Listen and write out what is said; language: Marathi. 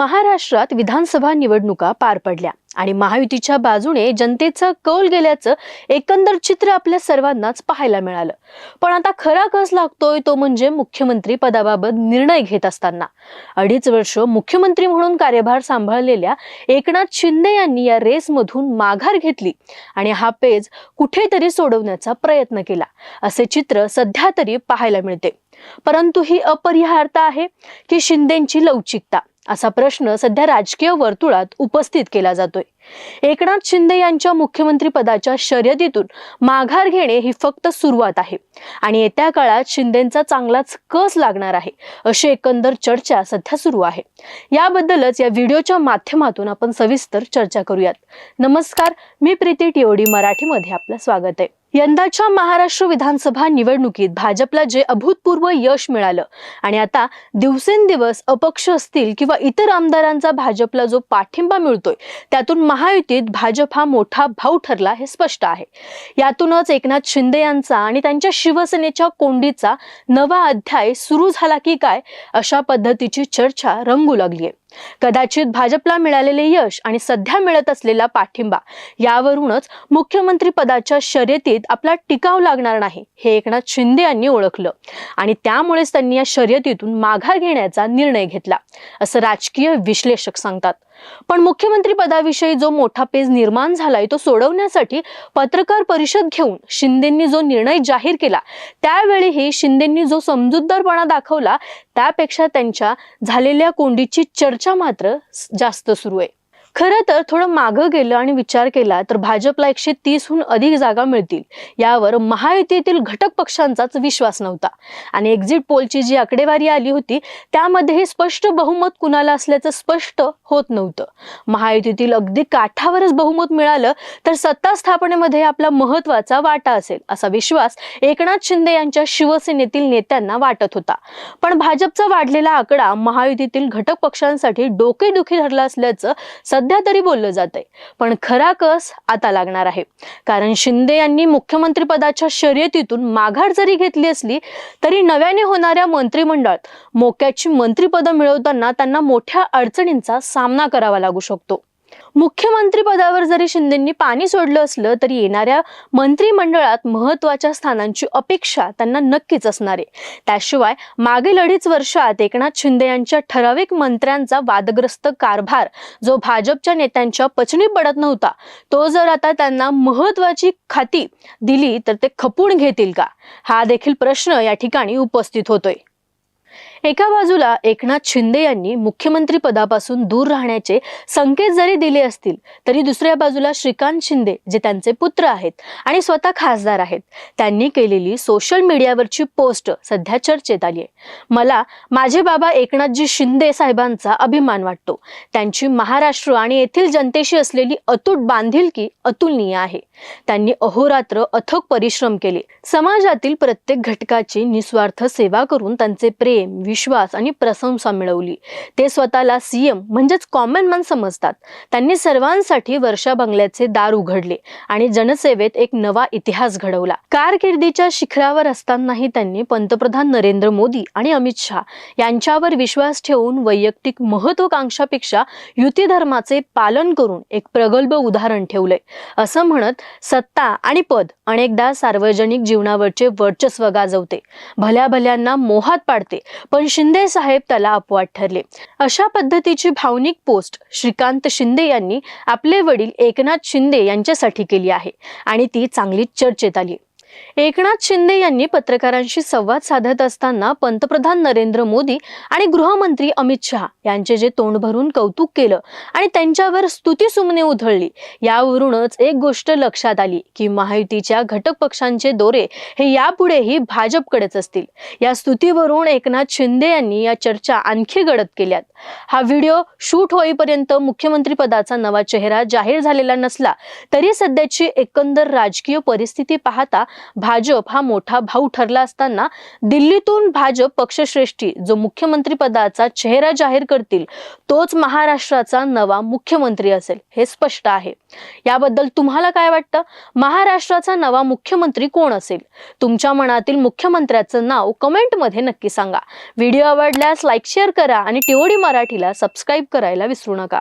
महाराष्ट्रात विधानसभा निवडणुका पार पडल्या आणि महायुतीच्या बाजूने जनतेचा कौल गेल्याचं एकंदर चित्र आपल्या सर्वांनाच पाहायला मिळालं. पण आता खरा कस लागतोय तो म्हणजे मुख्यमंत्री पदाबाबत निर्णय घेत असताना. अडीच वर्ष मुख्यमंत्री म्हणून कार्यभार सांभाळलेल्या एकनाथ शिंदे यांनी या रेसमधून माघार घेतली आणि हा पेज कुठेतरी सोडवण्याचा प्रयत्न केला असे चित्र सध्या तरी पाहायला मिळते. परंतु ही अपरिहार्यता आहे की शिंदेची लवचिकता. असा प्रश्न सध्या राजकीय वर्तुळात उपस्थित केला जातोय. एकनाथ शिंदे यांच्या मुख्यमंत्री पदाच्या शर्यतीतून माघार घेणे ही फक्त सुरुवात आहे आणि येत्या काळात शिंदेचा चांगलाच कस लागणार आहे अशी एकंदर चर्चा सध्या सुरू आहे. याबद्दलच या व्हिडिओच्या माध्यमातून आपण सविस्तर चर्चा करूयात. नमस्कार मी प्रीती टिओडी मराठीमध्ये आपलं स्वागत आहे. यंदाच्या महाराष्ट्र विधानसभा निवडणुकीत भाजपला जे अभूतपूर्व यश मिळालं आणि आता दिवसेंदिवस अपक्ष असतील किंवा इतर आमदारांचा भाजपला जो पाठिंबा मिळतोय त्यातून महायुतीत भाजप हा मोठा भाऊ ठरला हे स्पष्ट आहे. यातूनच एकनाथ शिंदे यांचा आणि त्यांच्या शिवसेनेच्या कोंडीचा नवा अध्याय सुरू झाला की काय अशा पद्धतीची चर्चा रंगू लागली आहे कदाचित भाजपला मिळालेले यश आणि सध्या मिळत असलेला पाठिंबा यावरूनच मुख्यमंत्री पदाच्या शर्यतीत आपला टिकाव लागणार नाही हे एकनाथ शिंदे यांनी ओळखलं. आणि त्यामुळेच त्यांनी या शर्यतीतून माघार घेण्याचा निर्णय घेतला असं राजकीय विश्लेषक सांगतात. पण मुख्यमंत्री पदाविषयी जो मोठा पेज निर्माण झालाय तो सोडवण्यासाठी पत्रकार परिषद घेऊन शिंदेंनी जो निर्णय जाहीर केला त्यावेळीही शिंदेंनी जो समजूतदारपणा दाखवला त्यापेक्षा त्यांच्या झालेल्या कोंडीची चर्चा मात्र जास्त सुरू आहे. खरं तर थोडं मागं गेलं आणि विचार केला तर भाजपला एकशे तीसहून अधिक जागा मिळतील. यावर महायुतीतील घटक पक्षांचाच विश्वास नव्हता. आणि एक्झिट पोलची जी आकडेवारी आली होती त्यामध्ये हे स्पष्ट बहुमत कुणाला असल्याचं स्पष्ट होत नव्हतं. महायुतीतील अगदी काठावरच बहुमत मिळालं तर सत्ता स्थापनेमध्ये आपला महत्त्वाचा वाटा असेल असा विश्वास एकनाथ शिंदे यांच्या शिवसेनेतील नेत्यांना वाटत होता. पण भाजपचा वाढलेला आकडा महायुतीतील घटक पक्षांसाठी डोकेदुखी ठरला असल्याचं सध्या तरी बोललं जात आहे पण खरा कस आता लागणार आहे? कारण शिंदे यांनी मुख्यमंत्री पदाच्या शर्यतीतून माघार जरी घेतली असली तरी नव्याने होणाऱ्या मंत्रिमंडळात मोक्याची मंत्रिपदं मिळवताना त्यांना मोठ्या अडचणींचा सामना करावा लागू शकतो. मुख्यमंत्री पदावर जरी शिंदेंनी पाणी सोडलं असलं तरी येणाऱ्या मंत्रिमंडळात महत्त्वाच्या स्थानांची अपेक्षा त्यांना नक्कीच असणार आहे. त्याशिवाय मागील अडीच वर्षात एकनाथ शिंदे यांच्या ठराविक मंत्र्यांचा वादग्रस्त कारभार जो भाजपच्या नेत्यांच्या पचनी पडत नव्हता तो जर आता त्यांना महत्वाची खाती दिली तर ते खपून घेतील का? हा देखील प्रश्न या ठिकाणी उपस्थित होतोय. एका बाजूला एकनाथ शिंदे यांनी मुख्यमंत्री पदापासून दूर राहण्याचे संकेत जरी दिले असतील तरी दुसऱ्या बाजूला श्रीकांत शिंदे जे त्यांचे पुत्र आहेत आणि स्वतः खासदार आहेत त्यांनी केलेली सोशल मीडियावरची पोस्ट सध्या चर्चेत आली आहे मला माझे बाबा एकनाथजी शिंदे साहेबांचा अभिमान वाटतो. त्यांची महाराष्ट्र आणि येथील जनतेशी असलेली अतूट बांधिलकी अतुलनीय आहे. त्यांनी अहोरात्र अथक परिश्रम केले. समाजातील प्रत्येक घटकाची निस्वार्थ सेवा करून त्यांचे प्रेम विश्वास आणि प्रशंसा मिळवली. ते स्वतःला सीएम म्हणजेच कॉमन मॅन समजतात. त्यांनी सर्वांसाठी वर्षा बंगल्याचे दार उघडले आणि जनसेवेत एक नवा इतिहास घडवला. कारकिर्दीच्या शिखरावर असतानाही त्यांनी पंतप्रधान नरेंद्र मोदी आणि अमित शहा यांच्यावर विश्वास ठेवून वैयक्तिक महत्वाकांक्षापेक्षा युती धर्माचे पालन करून एक प्रगल्भ उदाहरण ठेवलंय असं म्हणत सत्ता आणि पद अनेकदा सार्वजनिक जीवनावरचे वर्चस्व गाजवते. भल्या भल्यांना मोहात पाडते पण शिंदे साहेब त्याला अपवाद ठरले. अशा पद्धतीची भावनिक पोस्ट श्रीकांत शिंदे यांनी आपले वडील एकनाथ शिंदे यांच्यासाठी केली आहे आणि ती चांगली चर्चेत आली. एकनाथ शिंदे यांनी पत्रकारांशी संवाद साधत असताना पंतप्रधान नरेंद्र मोदी आणि गृहमंत्री अमित शहा यांचे जे तोंड भरून कौतुक केलं आणि त्यांच्यावर स्तुतीसुमने उधळली यावरूनच एक गोष्ट लक्षात आली की महायुतीच्या घटक पक्षांचे दोरे हे यापुढेही भाजपकडेच असतील. या स्तुतीवरून एकनाथ शिंदे यांनी या चर्चा आणखी गडद केल्यात. हा व्हिडिओ शूट होईपर्यंत मुख्यमंत्री पदाचा नवा चेहरा जाहीर झालेला नसला तरी सध्याची एकंदर राजकीय परिस्थिती पाहता भाजप हा मोठा भाऊ ठरला असताना दिल्लीतून भाजप पक्षश्रेष्ठी जो मुख्यमंत्री पदाचा चेहरा जाहीर करतील तोच महाराष्ट्राचा नवा मुख्यमंत्री असेल हे स्पष्ट आहे. याबद्दल तुम्हाला काय वाटतं? महाराष्ट्राचा नवा मुख्यमंत्री कोण असेल? तुमच्या मनातील मुख्यमंत्र्याचं नाव कमेंटमध्ये नक्की सांगा. व्हिडिओ आवडल्यास लाईक शेअर करा आणि टिओडी मराठीला सबस्क्राईब करायला विसरू नका.